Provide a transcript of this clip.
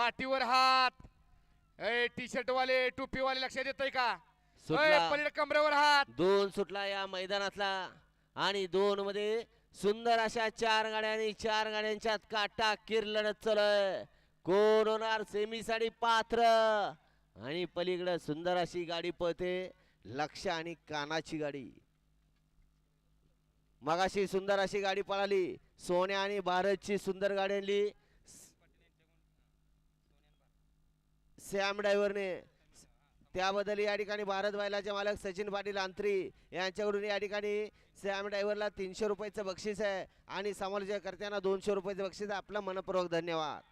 पाठीवर हात. A T shirt वाले टोपी वाले लक्षात येतंय का? सुटला. ए, पलीकडे कमरेवर हात. दोन सुटला या मैदानातला. आणि दोन मध्ये सुंदर अशा चार गाड्या आणि चार गाड्यांच्यात काटा किर लढत चालय कोण होणार? सेमी साठी पात्र. आणि पलीकडे सुंदर अशी गाडी पळते. लक्ष आणि कानाची गाडी. मगाशी सुंदर अशी गाडी पळाली. सोन्या आणि भारतची सुंदर गाडी आणली. सॅम ड्रायव्हरने त्याबद्दल या ठिकाणी भारत बैलाचे मालक सचिन पाटील अंत्री यांच्याकडून या ठिकाणी सॅम ड्रायव्हरला तीनशे रुपयाचं बक्षीस आहे आणि समालोचकर्त्यांना दोनशे रुपयाचं बक्षीस आहे. आपला मनपूर्वक धन्यवाद.